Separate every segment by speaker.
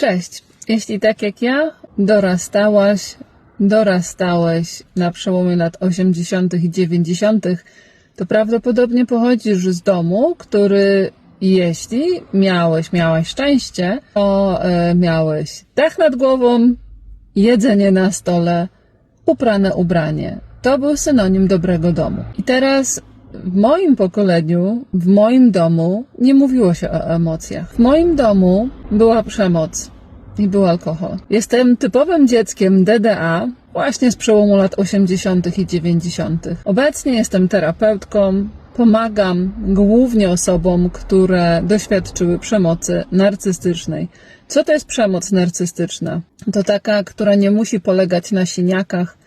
Speaker 1: Cześć. Jeśli tak jak ja dorastałaś, dorastałeś na przełomie lat 80. i 90., to prawdopodobnie pochodzisz z domu, który jeśli miałeś, miałaś szczęście, to e, miałeś dach nad głową, jedzenie na stole, uprane ubranie. To był synonim dobrego domu. I teraz w moim pokoleniu, w moim domu nie mówiło się o emocjach. W moim domu była przemoc i był alkohol. Jestem typowym dzieckiem DDA, właśnie z przełomu lat 80. i 90. Obecnie jestem terapeutką. Pomagam głównie osobom, które doświadczyły przemocy narcystycznej. Co to jest przemoc narcystyczna? To taka, która nie musi polegać na siniakach,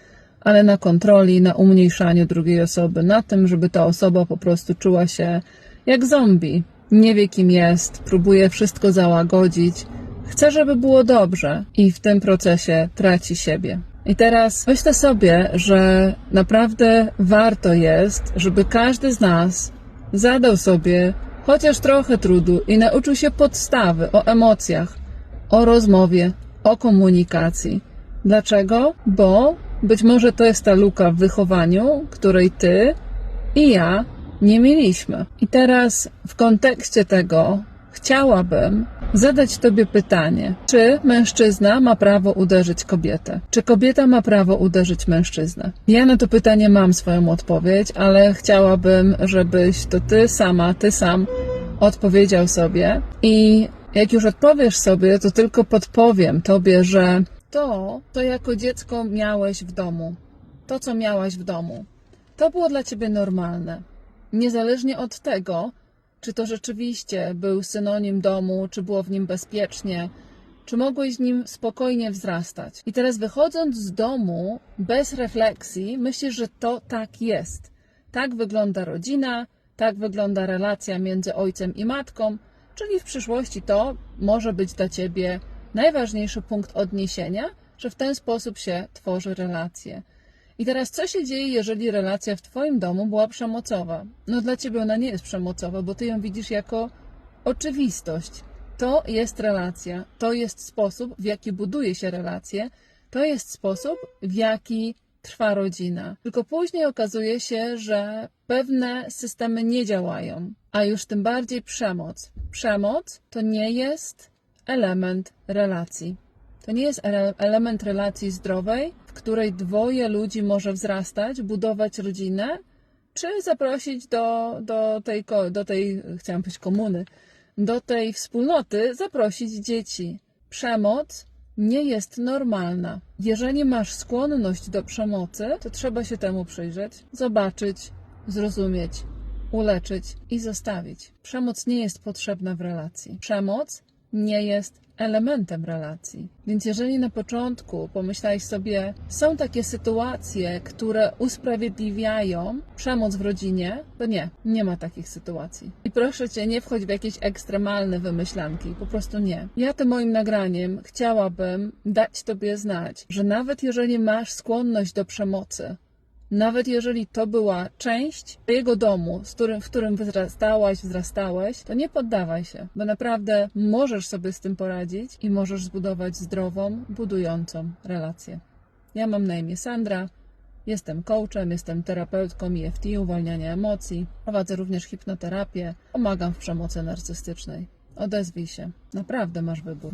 Speaker 1: ale na kontroli, na umniejszaniu drugiej osoby, na tym, żeby ta osoba po prostu czuła się jak zombie. Nie wie, kim jest, próbuje wszystko załagodzić, chce, żeby było dobrze i w tym procesie traci siebie. I teraz myślę sobie, że naprawdę warto jest, żeby każdy z nas zadał sobie chociaż trochę trudu i nauczył się podstawy o emocjach, o rozmowie, o komunikacji. Dlaczego? Bo być może to jest ta luka w wychowaniu, której ty i ja nie mieliśmy. I teraz w kontekście tego chciałabym zadać Tobie pytanie: czy mężczyzna ma prawo uderzyć kobietę? Czy kobieta ma prawo uderzyć mężczyznę? Ja na to pytanie mam swoją odpowiedź, ale chciałabym, żebyś to Ty sama, Ty sam odpowiedział sobie. I jak już odpowiesz sobie, to tylko podpowiem Tobie, że to, co jako dziecko miałeś w domu, to, co miałaś w domu, to było dla Ciebie normalne. Niezależnie od tego, czy to rzeczywiście był synonim domu, czy było w nim bezpiecznie, czy mogłeś w nim spokojnie wzrastać. I teraz wychodząc z domu bez refleksji, myślisz, że to tak jest. Tak wygląda rodzina, tak wygląda relacja między ojcem i matką, czyli w przyszłości to może być dla ciebie najważniejszy punkt odniesienia, że w ten sposób się tworzy relacje. I teraz co się dzieje, jeżeli relacja w Twoim domu była przemocowa? No dla Ciebie ona nie jest przemocowa, bo Ty ją widzisz jako oczywistość. To jest relacja, to jest sposób, w jaki buduje się relacje, to jest sposób, w jaki trwa rodzina. Tylko później okazuje się, że pewne systemy nie działają, a już tym bardziej przemoc. Przemoc to nie jest element relacji. To nie jest ele- element relacji zdrowej, w której dwoje ludzi może wzrastać, budować rodzinę, czy zaprosić do, do, tej, do tej, chciałam powiedzieć komuny, do tej wspólnoty, zaprosić dzieci. Przemoc nie jest normalna. Jeżeli masz skłonność do przemocy, to trzeba się temu przyjrzeć, zobaczyć, zrozumieć, uleczyć i zostawić. Przemoc nie jest potrzebna w relacji. Przemoc nie jest elementem relacji. Więc jeżeli na początku pomyślałeś sobie, są takie sytuacje, które usprawiedliwiają przemoc w rodzinie, to nie, nie ma takich sytuacji. I proszę cię, nie wchodź w jakieś ekstremalne wymyślanki, po prostu nie. Ja tym moim nagraniem chciałabym dać tobie znać, że nawet jeżeli masz skłonność do przemocy, nawet jeżeli to była część jego domu, z którym, w którym wzrastałaś, wzrastałeś, to nie poddawaj się, bo naprawdę możesz sobie z tym poradzić i możesz zbudować zdrową, budującą relację. Ja mam na imię Sandra, jestem coachem, jestem terapeutką EFT, uwalniania emocji, prowadzę również hipnoterapię, pomagam w przemocy narcystycznej. Odezwij się, naprawdę masz wybór.